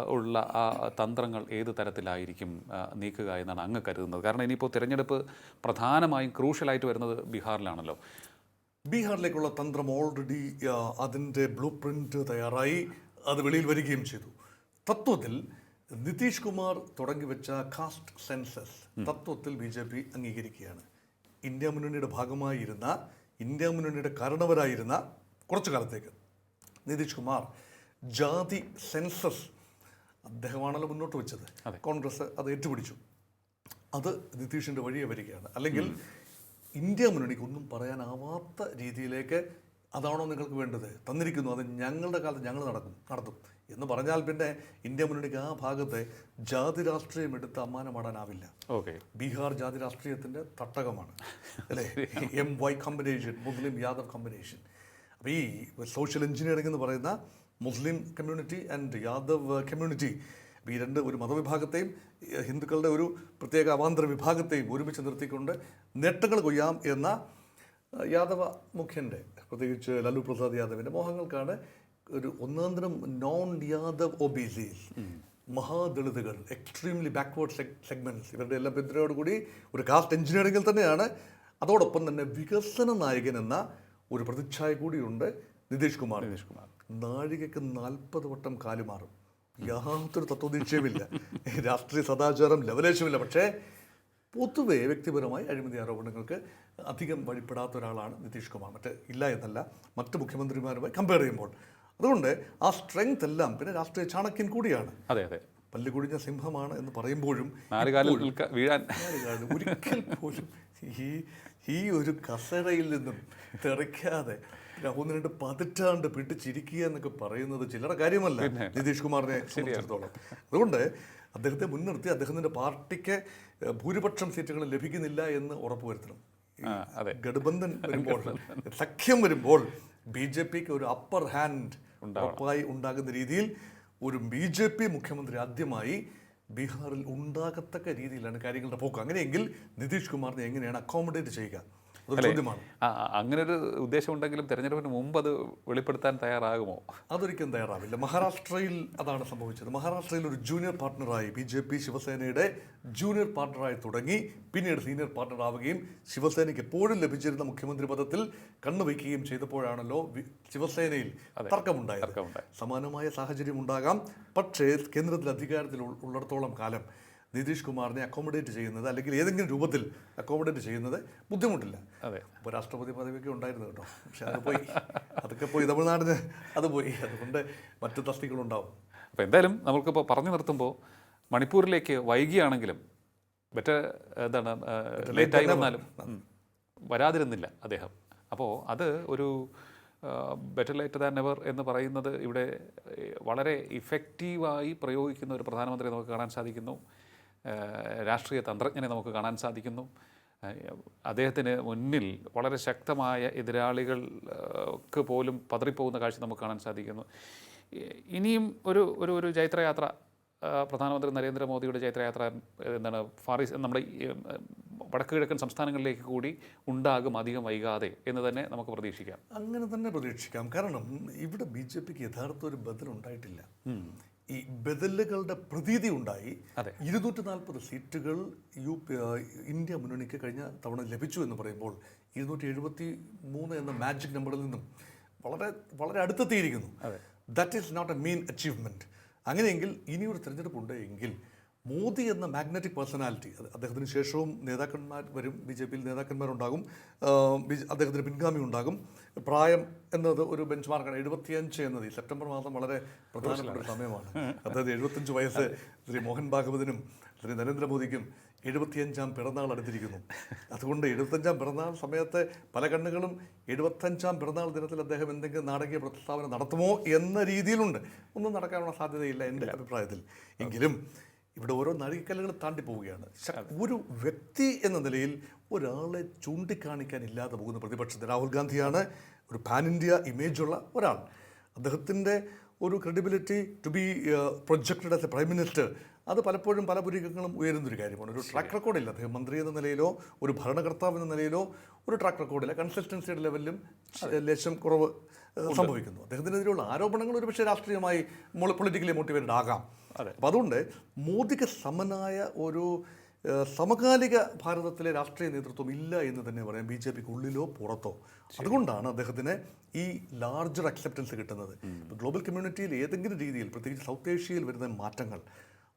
Speaker 2: ഉള്ള ആ തന്ത്രങ്ങൾ ഏത് തരത്തിലായിരിക്കും നീക്കുക എന്നാണ് അങ്ങ് കരുതുന്നത്. കാരണം ഇനിയിപ്പോൾ തിരഞ്ഞെടുപ്പ് പ്രധാനമായും ക്രൂഷ്യലായിട്ട് വരുന്നത് ബീഹാറിലാണല്ലോ.
Speaker 1: ബീഹാറിലേക്കുള്ള തന്ത്രം ഓൾറെഡി അതിന്റെ ബ്ലൂ പ്രിന്റ് തയ്യാറായി. അത് വെളിയിൽ വരികയും ചെയ്തു. തത്വത്തിൽ നിതീഷ് കുമാർ തുടങ്ങി വെച്ച കാസ്റ്റ് സെൻസസ് തത്വത്തിൽ ബി ജെ പി അംഗീകരിക്കുകയാണ്. ഇന്ത്യ മുന്നണിയുടെ ഭാഗമായിരുന്ന ഇന്ത്യ മുന്നണിയുടെ കാരണവരായിരുന്ന കുറച്ചു കാലത്തേക്ക് നിതീഷ് കുമാർ ജാതി സെൻസസ് അദ്ദേഹമാണല്ലോ മുന്നോട്ട് വെച്ചത്. കോൺഗ്രസ് അത് ഏറ്റുപിടിച്ചു. അത് നിതീഷിന്റെ വഴിയെ വരികയാണ്. അല്ലെങ്കിൽ ഇന്ത്യ മുന്നണിക്ക് ഒന്നും പറയാനാവാത്ത രീതിയിലേക്ക് അതാണോ നിങ്ങൾക്ക് വേണ്ടത്? തന്നിരിക്കുന്നു. അത് ഞങ്ങളുടെ കാലത്ത് ഞങ്ങൾ നടക്കും നടത്തും. എന്ന് പറഞ്ഞാൽ പിന്നെ ഇന്ത്യ മുന്നണിക്ക് ആ ഭാഗത്തെ ജാതി രാഷ്ട്രീയം എടുത്ത് അമ്മാനമാടാനാവില്ല.
Speaker 2: ഓക്കെ.
Speaker 1: ബീഹാർ ജാതി രാഷ്ട്രീയത്തിന്റെ തട്ടകമാണ്. അല്ലേ? M Y combination Muslim Yadav combination അപ്പോൾ ഈ സോഷ്യൽ എഞ്ചിനീയറിംഗ് എന്ന് പറയുന്ന Muslim community and Yadav community ഈ രണ്ട് ഒരു മതവിഭാഗത്തെയും ഹിന്ദുക്കളുടെ ഒരു പ്രത്യേക അവാന്തര വിഭാഗത്തെയും ഒരുമിച്ച് നിർത്തിക്കൊണ്ട് നേട്ടങ്ങൾ കൊയ്യാം എന്ന യാദവ മുഖ്യന്റെ പ്രത്യേകിച്ച് ലാലു പ്രസാദ് യാദവിന്റെ മോഹങ്ങൾക്കാണ് ഒരു ഒന്നാന്തരം നോൺ യാദവ് ഒബീസീസ് മഹാദളിതുകൾ എക്സ്ട്രീംലി ബാക്ക്വേർഡ് സെഗ്മെന്റ്സ് ഇവരുടെ എല്ലാം പിന്തുണയോടുകൂടി ഒരു കാസ്റ്റ് എഞ്ചിനീയറിംഗിൽ തന്നെയാണ്. അതോടൊപ്പം തന്നെ വികസന നായകൻ എന്ന ഒരു പ്രതിച്ഛായ കൂടിയുണ്ട് നിതീഷ് കുമാർ.
Speaker 2: നിതീഷ് കുമാർ.
Speaker 1: നാഴികക്ക് നാൽപ്പത് വട്ടം കാലുമാറും യാതൊരു തത്വദീക്ഷയുമില്ല. രാഷ്ട്രീയ സദാചാരം ലവലേശമില്ല. പക്ഷേ പൊതുവെ വ്യക്തിപരമായി അഴിമതി ആരോപണങ്ങൾക്ക് അധികം വഴിപ്പെടാത്ത ഒരാളാണ് നിതീഷ് കുമാർ. മറ്റ് ഇല്ല എന്നല്ല മറ്റ് മുഖ്യമന്ത്രിമാരുമായി കമ്പയർ ചെയ്യുമ്പോൾ. അതുകൊണ്ട് ആ സ്ട്രെങ്ത് എല്ലാം പിന്നെ രാഷ്ട്രീയ ചാണക്യൻ കൂടിയാണ്.
Speaker 2: അതെ അതെ.
Speaker 1: പല്ലുകുഴിഞ്ഞ സിംഹമാണ് എന്ന് പറയുമ്പോഴും
Speaker 2: വീഴാൻ.
Speaker 1: ഒരിക്കൽ പോലും ഈ ഈ ഒരു കസരയിൽ നിന്നും തെറിക്കാതെ ഒന്ന് രണ്ട് പതിറ്റാണ്ട് പിടിച്ചിരിക്കുക എന്നൊക്കെ പറയുന്നത് ചിലരുടെ കാര്യമല്ല. നിതീഷ് കുമാറിനെ സംബന്ധിച്ചിടത്തോളം. അതുകൊണ്ട് അദ്ദേഹത്തെ മുൻനിർത്തി അദ്ദേഹത്തിന്റെ പാർട്ടിക്ക് ഭൂരിപക്ഷം സീറ്റുകൾ ലഭിക്കുന്നില്ല എന്ന് ഉറപ്പുവരുത്തണം. ഗഡ്ബന്ധൻ വരുമ്പോൾ സഖ്യം വരുമ്പോൾ ബി ജെ പിക്ക് ഒരു അപ്പർ ഹാൻഡ് ഉറപ്പായി ഉണ്ടാകുന്ന രീതിയിൽ ഒരു ബി ജെ പി മുഖ്യമന്ത്രി ആദ്യമായി ബീഹാറിൽ ഉണ്ടാകത്തക്ക രീതിയിലാണ് കാര്യങ്ങളുടെ പോക്ക്. അങ്ങനെയെങ്കിൽ നിതീഷ് കുമാറിനെ എങ്ങനെയാണ് അക്കോമഡേറ്റ് ചെയ്യുക?
Speaker 2: അങ്ങനെ ഒരു ഉദ്ദേശം ഉണ്ടെങ്കിലും തെരഞ്ഞെടുപ്പിന് മുമ്പ് അത് വെളിപ്പെടുത്താൻ തയ്യാറാകുമോ?
Speaker 1: അതൊരിക്കലും തയ്യാറാവില്ല. മഹാരാഷ്ട്രയിൽ അതാണ് സംഭവിച്ചത്. മഹാരാഷ്ട്രയിൽ ഒരു ജൂനിയർ പാർട്ട്ണറായി ബി ജെ പി ശിവസേനയുടെ ജൂനിയർ പാർട്ട്ണറായി തുടങ്ങി പിന്നീട് സീനിയർ പാർട്ണർ ആവുകയും ശിവസേനയ്ക്ക് എപ്പോഴും ലഭിച്ചിരുന്ന മുഖ്യമന്ത്രി പദത്തിൽ കണ്ണുവയ്ക്കുകയും ചെയ്തപ്പോഴാണല്ലോ ശിവസേനയിൽ തർക്കമുണ്ടായത്.
Speaker 2: തർക്കമുണ്ടായി.
Speaker 1: സമാനമായ സാഹചര്യം ഉണ്ടാകാം. പക്ഷേ കേന്ദ്രത്തിൽ അധികാരത്തിൽ ഉള്ളിടത്തോളം കാലം നിതീഷ് കുമാറിനെ അക്കോമഡേറ്റ് ചെയ്യുന്നത് അല്ലെങ്കിൽ ഏതെങ്കിലും രൂപത്തിൽ അക്കോമഡേറ്റ് ചെയ്യുന്നത് ബുദ്ധിമുട്ടില്ല.
Speaker 2: അതെ.
Speaker 1: രാഷ്ട്രപതി പദവിയൊക്കെ ഉണ്ടായിരുന്നു കേട്ടോ. പക്ഷെ അത് പോയി. അതൊക്കെ പോയി തമിഴ്നാടിന് അത് പോയി. അതുകൊണ്ട് മറ്റു തസ്തികളുണ്ടാവും
Speaker 2: അപ്പോൾ എന്തായാലും നമുക്കിപ്പോൾ പറഞ്ഞു നിർത്തുമ്പോൾ മണിപ്പൂരിലേക്ക് വൈകിയാണെങ്കിലും ബെറ്റർ എന്താണ് ലേറ്റായി വന്നാലും വരാതിരുന്നില്ല അദ്ദേഹം. അപ്പോൾ അത് ഒരു ബെറ്റർ ലൈറ്റ് ദാൻ നെവർ എന്ന് പറയുന്നത് ഇവിടെ വളരെ ഇഫക്റ്റീവായി പ്രയോഗിക്കുന്ന ഒരു പ്രധാനമന്ത്രി നമുക്ക് കാണാൻ സാധിക്കുന്നു. രാഷ്ട്രീയ തന്ത്രജ്ഞനെ നമുക്ക് കാണാൻ സാധിക്കുന്നു. അദ്ദേഹത്തിന് മുന്നിൽ വളരെ ശക്തമായ എതിരാളികൾക്ക് പോലും പതറിപ്പോകുന്ന കാഴ്ച നമുക്ക് കാണാൻ സാധിക്കുന്നു. ഇനിയും ഒരു ഒരു ഒരു ജൈത്രയാത്ര പ്രധാനമന്ത്രി നരേന്ദ്രമോദിയുടെ ജൈത്രയാത്ര എന്താണ് ഫാറിസ് നമ്മുടെ വടക്ക് കിഴക്കൻ സംസ്ഥാനങ്ങളിലേക്ക് കൂടി ഉണ്ടാകും അധികം വൈകാതെ എന്ന് തന്നെ നമുക്ക് പ്രതീക്ഷിക്കാം.
Speaker 1: അങ്ങനെ തന്നെ പ്രതീക്ഷിക്കാം. കാരണം ഇവിടെ ബി ജെ പിക്ക് യഥാർത്ഥ ഒരു ബദൽ ഉണ്ടായിട്ടില്ല. ഈ ബദലുകളുടെ പ്രതീതി ഉണ്ടായി. ഇരുന്നൂറ്റി നാൽപ്പത് സീറ്റുകൾ യു പി ഇന്ത്യ മുന്നണിക്ക് കഴിഞ്ഞ തവണ ലഭിച്ചു എന്ന് പറയുമ്പോൾ ഇരുന്നൂറ്റി എഴുപത്തി മൂന്ന് എന്ന മാജിക് നമ്പറിൽ നിന്നും വളരെ വളരെ അടുത്തെത്തിയിരിക്കുന്നു. That is not a main achievement അങ്ങനെയെങ്കിൽ ഇനിയൊരു തിരഞ്ഞെടുപ്പ് ഉണ്ട് എങ്കിൽ മോദി എന്ന മാഗ്നറ്റിക് പേഴ്സണാലിറ്റി അദ്ദേഹത്തിന് ശേഷവും നേതാക്കന്മാർ വരും ബി ജെ പിയിൽ നേതാക്കന്മാരുണ്ടാകും അദ്ദേഹത്തിന് പിൻഗാമി ഉണ്ടാകും. പ്രായം എന്നത് ഒരു ബെഞ്ച് മാർക്കാണ് എഴുപത്തിയഞ്ച് എന്നത് ഈ സെപ്റ്റംബർ മാസം വളരെ പ്രധാനപ്പെട്ട ഒരു സമയമാണ്. അതായത് എഴുപത്തഞ്ച് വയസ്സ് ശ്രീ മോഹൻ ഭാഗവതിനും ശ്രീ നരേന്ദ്രമോദിക്കും എഴുപത്തിയഞ്ചാം പിറന്നാൾ അടുത്തിരിക്കുന്നു. അതുകൊണ്ട് എഴുപത്തഞ്ചാം പിറന്നാൾ സമയത്തെ പല കണ്ണുകളും എഴുപത്തഞ്ചാം പിറന്നാൾ ദിനത്തിൽ അദ്ദേഹം എന്തെങ്കിലും നാടകീയ പ്രസ്താവന നടത്തുമോ എന്ന രീതിയിലുണ്ട്. ഒന്നും നടക്കാനുള്ള സാധ്യതയില്ല എന്റെ അഭിപ്രായത്തിൽ. എങ്കിലും ഇവിടെ ഓരോ നാഴികക്കല്ലുകൾ താണ്ടി പോവുകയാണ്. ഒരു വ്യക്തി എന്ന നിലയിൽ ഒരാളെ ചൂണ്ടിക്കാണിക്കാൻ ഇല്ലാതെ പോകുന്ന പ്രതിപക്ഷത്തെ രാഹുൽ ഗാന്ധിയാണ് ഒരു പാൻ ഇന്ത്യ ഇമേജുള്ള ഒരാൾ. അദ്ദേഹത്തിന്റെ ഒരു credibility to be projected as a prime minister അത് പലപ്പോഴും പല പുരീകങ്ങളും ഉയരുന്നൊരു കാര്യമാണ്. ഒരു ട്രാക്ക് റെക്കോർഡില്ല അദ്ദേഹം മന്ത്രി എന്ന നിലയിലോ ഒരു ഭരണകർത്താവ് എന്ന നിലയിലോ ഒരു ട്രാക്ക് റെക്കോർഡില്ല കൺസിസ്റ്റൻസിയുടെ ലെവലിലും ലേശം കുറവ് സംഭവിക്കുന്നു. അദ്ദേഹത്തിനെതിരെയുള്ള ആരോപണങ്ങൾ ഒരുപക്ഷെ രാഷ്ട്രീയമായി പൊളിറ്റിക്കലി മോട്ടിവേറ്റഡ് ആകാം. അപ്പം അതുകൊണ്ട് മോദിക്ക് സമനായ ഒരു സമകാലിക ഭാരതത്തിലെ രാഷ്ട്രീയ നേതൃത്വം ഇല്ല എന്ന് തന്നെ പറയാം ബി ജെ പിക്ക് ഉള്ളിലോ പുറത്തോ. അതുകൊണ്ടാണ് അദ്ദേഹത്തിന് ഈ ലാർജർ അക്സെപ്റ്റൻസ് കിട്ടുന്നത്. ഗ്ലോബൽ കമ്മ്യൂണിറ്റിയിൽ ഏതെങ്കിലും രീതിയിൽ പ്രത്യേകിച്ച് സൗത്ത് ഏഷ്യയിൽ വരുന്ന മാറ്റങ്ങൾ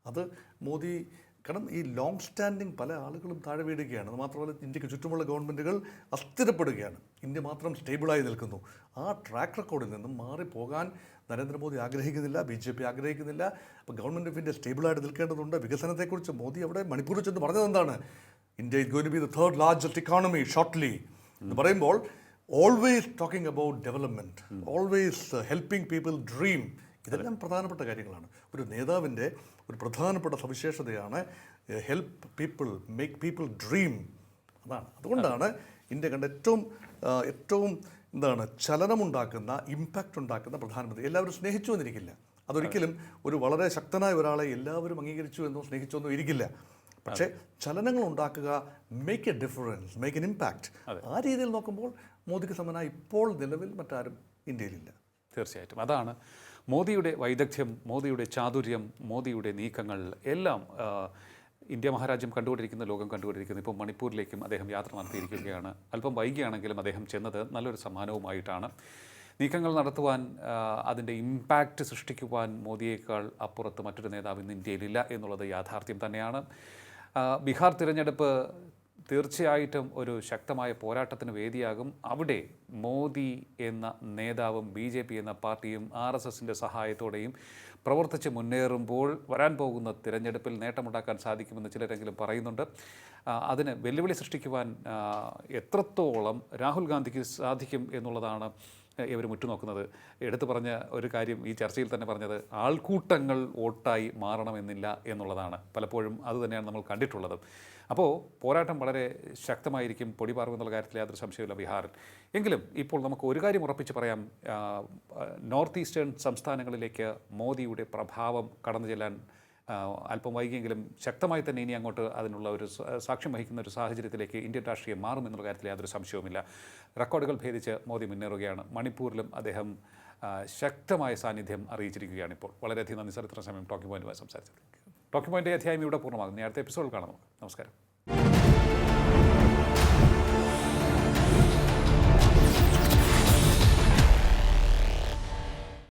Speaker 1: അത് മോദി കാരണം ഈ ലോങ് സ്റ്റാൻഡിങ് പല ആളുകളും താഴെ വീഴുകയാണ്. അത് മാത്രമല്ല ഇന്ത്യയ്ക്ക് ചുറ്റുമുള്ള ഗവൺമെന്റുകൾ അസ്ഥിരപ്പെടുകയാണ്. ഇന്ത്യ മാത്രം സ്റ്റേബിളായി നിൽക്കുന്നു. ആ ട്രാക്ക് റെക്കോർഡിൽ നിന്നും മാറിപ്പോകാൻ നരേന്ദ്രമോദി ആഗ്രഹിക്കുന്നില്ല ബി ജെ പി ആഗ്രഹിക്കുന്നില്ല. അപ്പോൾ ഗവൺമെന്റ് ഓഫ് ഇന്ത്യ സ്റ്റേബിളായിട്ട് നിൽക്കേണ്ടതുണ്ട്. വികസനത്തെക്കുറിച്ച് മോദി അവിടെ മണിപ്പൂരിൽ ചെന്ന് പറഞ്ഞത് എന്താണ്? India is going be the third largest economy shortly എന്ന് പറയുമ്പോൾ always talking about development always helping people dream ഇതെല്ലാം പ്രധാനപ്പെട്ട കാര്യങ്ങളാണ്. ഒരു നേതാവിന്റെ ഒരു പ്രധാനപ്പെട്ട സവിശേഷതയാണ് help people make people dream അതാണ് അതുകൊണ്ടാണ് ഇന്ത്യ കണ്ട ഏറ്റവും ഏറ്റവും എന്താണ് ചലനമുണ്ടാക്കുന്ന ഇമ്പാക്റ്റ് ഉണ്ടാക്കുന്ന പ്രധാനമന്ത്രി. എല്ലാവരും സ്നേഹിച്ചു എന്നിരിക്കില്ല. അതൊരിക്കലും ഒരു വളരെ ശക്തനായ ഒരാളെ എല്ലാവരും അംഗീകരിച്ചു എന്നോ സ്നേഹിച്ചെന്നോ ഇരിക്കില്ല. പക്ഷേ ചലനങ്ങൾ ഉണ്ടാക്കുക make a difference make an impact ആ രീതിയിൽ നോക്കുമ്പോൾ മോദിക്ക് സമനായി ഇപ്പോൾ നിലവിൽ മറ്റാരും ഇന്ത്യയിലില്ല.
Speaker 2: തീർച്ചയായിട്ടും. അതാണ് മോദിയുടെ വൈദഗ്ധ്യം മോദിയുടെ ചാതുര്യം മോദിയുടെ നീക്കങ്ങൾ എല്ലാം ഇന്ത്യ മഹാരാജ്യം കണ്ടുകൊണ്ടിരിക്കുന്ന ലോകം കണ്ടുകൊണ്ടിരിക്കുന്നു ഇപ്പോൾ മണിപ്പൂരിലേക്കും അദ്ദേഹം യാത്ര നടത്തിയിരിക്കുകയാണ്. അല്പം വൈകിയാണെങ്കിലും അദ്ദേഹം ചെന്നത് നല്ലൊരു സമ്മാനവുമായിട്ടാണ്. നീക്കങ്ങൾ നടത്തുവാൻ അതിന്റെ ഇമ്പാക്റ്റ് സൃഷ്ടിക്കുവാൻ മോദിയേക്കാൾ അപ്പുറത്ത് മറ്റൊരു നേതാവ് ഇന്ന് ഇന്ത്യയിലില്ല എന്നുള്ളത് യാഥാർത്ഥ്യം തന്നെയാണ്. ബീഹാർ തിരഞ്ഞെടുപ്പ് തീർച്ചയായിട്ടും ഒരു ശക്തമായ പോരാട്ടത്തിന് വേദിയാകും. അവിടെ മോദി എന്ന നേതാവും ബി ജെ പി എന്ന പാർട്ടിയും ആർ എസ് എസിന്റെ സഹായത്തോടെയും പ്രവർത്തിച്ച് മുന്നേറുമ്പോൾ വരാൻ പോകുന്ന തിരഞ്ഞെടുപ്പിൽ നേട്ടമുണ്ടാക്കാൻ സാധിക്കുമെന്ന് ചിലരെങ്കിലും പറയുന്നുണ്ട്. അതിന് വെല്ലുവിളി സൃഷ്ടിക്കുവാൻ എത്രത്തോളം രാഹുൽ ഗാന്ധിക്ക് സാധിക്കും എന്നുള്ളതാണ് ഇവർ ഉറ്റുനോക്കുന്നത് എടുത്തു പറഞ്ഞ ഒരു കാര്യം ഈ ചർച്ചയിൽ തന്നെ പറഞ്ഞത് ആൾക്കൂട്ടങ്ങൾ വോട്ടായി മാറണമെന്നില്ല എന്നുള്ളതാണ്. പലപ്പോഴും അത് തന്നെയാണ് നമ്മൾ കണ്ടിട്ടുള്ളത്. അപ്പോൾ പോരാട്ടം വളരെ ശക്തമായിരിക്കും. പൊടിപാറും എന്നുള്ള കാര്യത്തിൽ യാതൊരു സംശയമില്ല ബീഹാറിൽ. എങ്കിലും ഇപ്പോൾ നമുക്ക് ഒരു കാര്യം ഉറപ്പിച്ച് പറയാം. നോർത്ത് ഈസ്റ്റേൺ സംസ്ഥാനങ്ങളിലേക്ക് മോദിയുടെ പ്രഭാവം കടന്നു ചെല്ലാൻ അല്പം വൈകിയെങ്കിലും ശക്തമായി തന്നെ ഇനി അങ്ങോട്ട് അതിനുള്ള ഒരു സാക്ഷ്യം വഹിക്കുന്ന ഒരു സാഹചര്യത്തിലേക്ക് ഇന്ത്യൻ രാഷ്ട്രീയം മാറുമെന്നുള്ള കാര്യത്തിൽ യാതൊരു സംശയവുമില്ല. റെക്കോർഡുകൾ ഭേദിച്ച് മോദി മുന്നേറുകയാണ്. മണിപ്പൂരിലും അദ്ദേഹം ശക്തമായ സാന്നിധ്യം അറിയിച്ചിരിക്കുകയാണ് ഇപ്പോൾ വളരെയധികം നന്ദി സാർ. ഇത്ര സമയം ടോക്കി പോയിന്റുമായി സംസാരിച്ചത് ടോക്കി പോയിന്റ് അധ്യായം ഇവിടെ പൂർണമാകുന്നു. അടുത്ത എപ്പിസോഡിൽ കാണാം നമസ്കാരം.